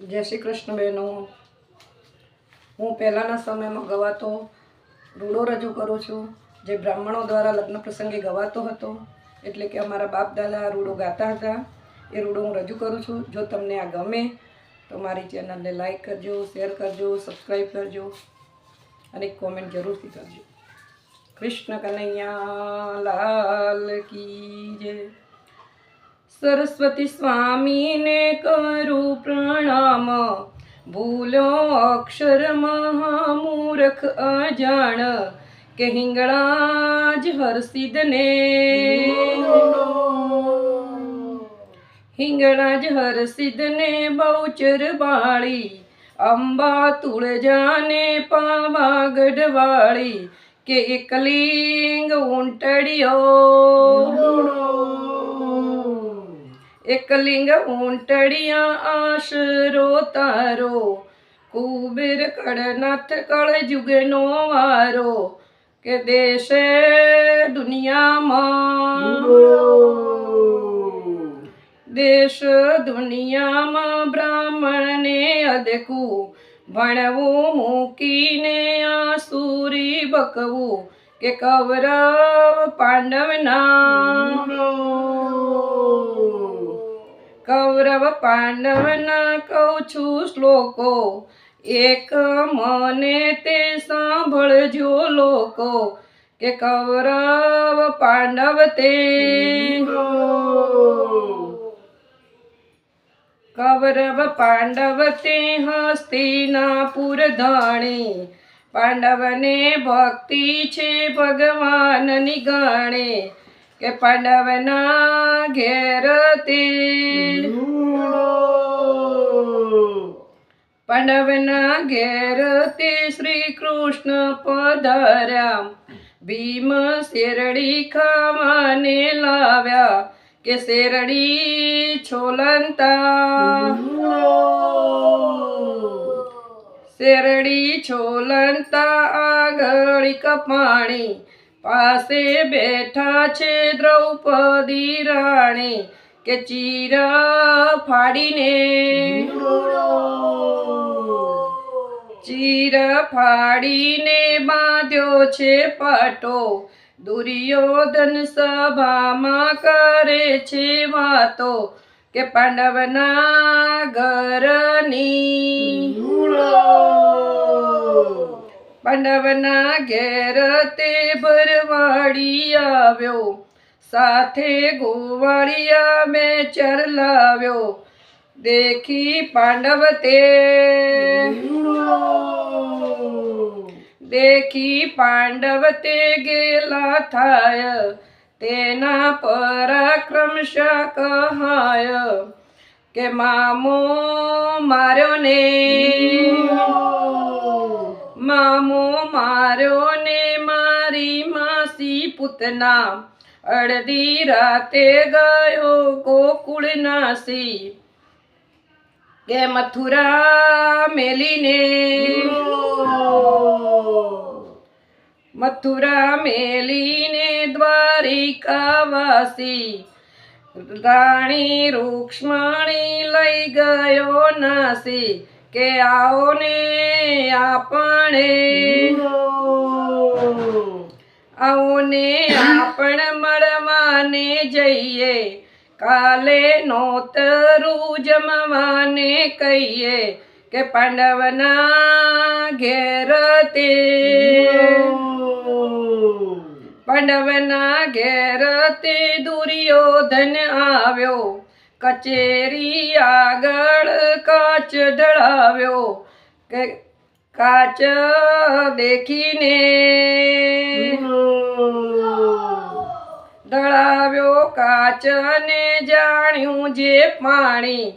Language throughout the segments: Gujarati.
જય શ્રી કૃષ્ણ બહેનો. હું પહેલાંના સમયમાં ગવાતો, રૂડો રજૂ કરું છું. જે બ્રાહ્મણો દ્વારા લગ્ન પ્રસંગે ગવાતો હતો, એટલે કે અમારા બાપ દાદા રૂડો ગાતા હતા, એ રૂડો હું રજૂ કરું છું. જો તમને આ ગમે, તો મારી ચેનલને લાઈક કરજો, શેર કરજો સબસ્ક્રાઈબ કરજો, અને કોમેન્ટ જરૂરથી કરજો. કૃષ્ણ કનૈયા, લાલ કી જય. સરસ્વતી સ્વામીને કરું પ્રણામ. ભૂલો અક્ષર મહામૂર્ખ અજાણ, કે હિંગળા જ હરસિદને હિંગળા જ હરસિદને બહુચર બાળી, અંબા તુળજાને પાવા ગઢવાળી, કે એકલિંગ ઊંટડિયો એકલિંગ ઊંટડિયા આશરો તારો. કુબેર કડનાથ કળ જુગનો વારો. કે દેશે દુનિયામાં. દેશ દુનિયામાં બ્રાહ્મણને અદકું ભણવું, મૂકીને આસુરી બકવું. કે કૌરવ પાંડવના. કૌરવ પાંડવના કહું છું શ્લોકો. એક મને તે સાંભળજો લોકો કે કૌરવ પાંડવ તે. કૌરવ પાંડવ તે હસ્તિનાપુર ધાણી પાંડવને ભક્તિ છે ભગવાનની ગાણે. કે પાંડવના ઘેર તે પાંડવના ઘેર તે શ્રી કૃષ્ણ પધાર્યા. ભીમ શેરડી ખાવાને લાવ્યા કે શેરડી છોલંતા. શેરડી છોલંતા આગળ કપાણી. પાસે બેઠા છે દ્રૌપદી રાણી કે ચીર ફાડીને. ચીર ફાડીને બાંધ્યો છે પટો. દુર્યોધન સભામાં કરે છે વાતો કે પાંડવના ઘરની. પાંડવના ઘેર તે ભરવાડી આવ્યો સાથે ગોવાળિયા બે ચર લાવ્યો દેખી પાંડવ તે દેખી પાંડવ તે ગેલા થાય તેના પરાક્રમ કહાય કે મામો માર્યો ને મામો માર્યો ને મારી માસી પૂતના. અડધી રાતે ગયો ગોકુળ નાસી. કે મથુરા મેલીને. મથુરા મેલીને દ્વારિકાવાસી રાણી રૂક્ષ્મણી લઈ ગયો નાસી. કે આવો ને આપણે. આવો ને આપણ મળવાને જઈએ. કાલે નોતરું જમવાને કહીએ કે પાંડવના ઘેર તે. પાંડવના ઘેર તે દુર્યોધન આવ્યો. કચેરી આગળ કાચ ઢળાવ્યો કે કાચ દેખીને ઢળાવ્યો કાચ ને જાણ્યું જે પાણી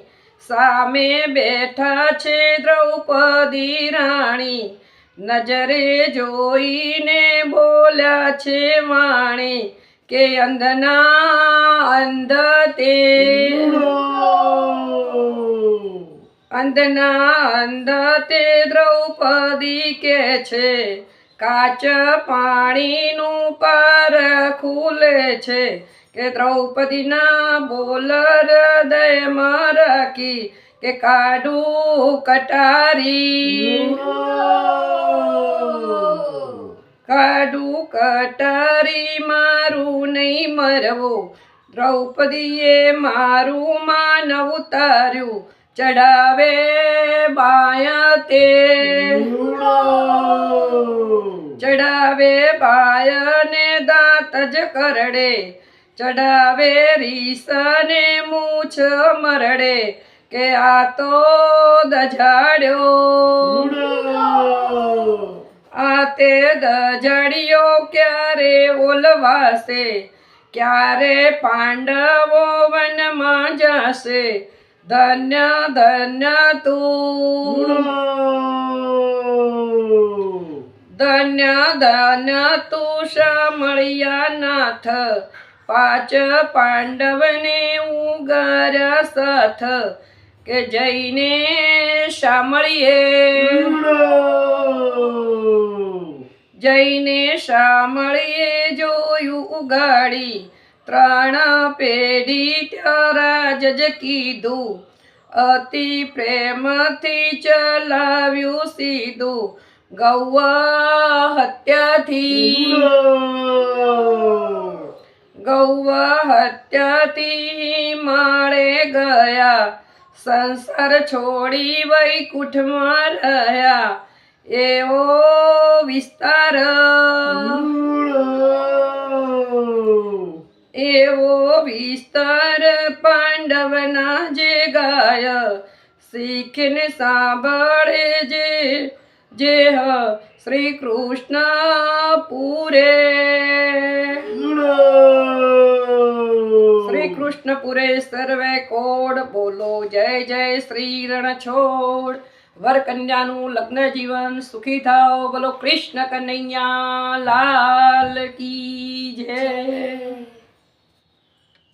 સામે બેઠા છે દ્રૌપદી રાણી. નજરે જોઈને બોલ્યા છે વાણી કે અંધના અંધ તે અંધના અંધ તે દ્રૌપદી કે છે કાચ પાણીનું પાર ખુલે છે કે દ્રૌપદીના બોલ હૃદયમાં રખી કે કાઢું કટારી કાઢું કટારી મારું નહીં મરવો. દ્રૌપદીએ મારું માનવ ઉતાર્યું. ચડાવે બાયા તે ચડાવે બાયને દાંત જ કરડે. ચડાવે રીસને મૂછ મરડે. કે આ તો દજાડ્યો આ તે દજડિયો ક્યારે ઓલવાશે? ક્યારે પાંડવો વનમાં જશે? ધન્ય ધન્ય તું. ધન્ય ધન્ય તું શામળિયા નાથ પાંચ પાંડવને ઉગર સથ. કે જઈને શામળીએ. જઈને શામળીએ જોયું ઉગાડી. ત્રણ પેઢી ત્યાં જ કીધું. અતિ પ્રેમથી ચલાવ્યું સીધું. ગૌવા હત્યાથી ગૌવા હત્યાથી માળે ગયા. સંસાર છોડી વૈકુંઠમાં રહ્યા. એવો વિસ્તાર. એવો વિસ્તાર પાંડવના જે ગાય શીખને સાંભળે જે જે હ શ્રી કૃષ્ણ પૂરે. શ્રી કૃષ્ણ પુરે સર્વે કોડ બોલો, જય જય શ્રી રણછોડ. વર કન્યાનું લગ્ન જીવન સુખી થાઓ. બોલો કૃષ્ણ કનૈયા લાલ કી જય.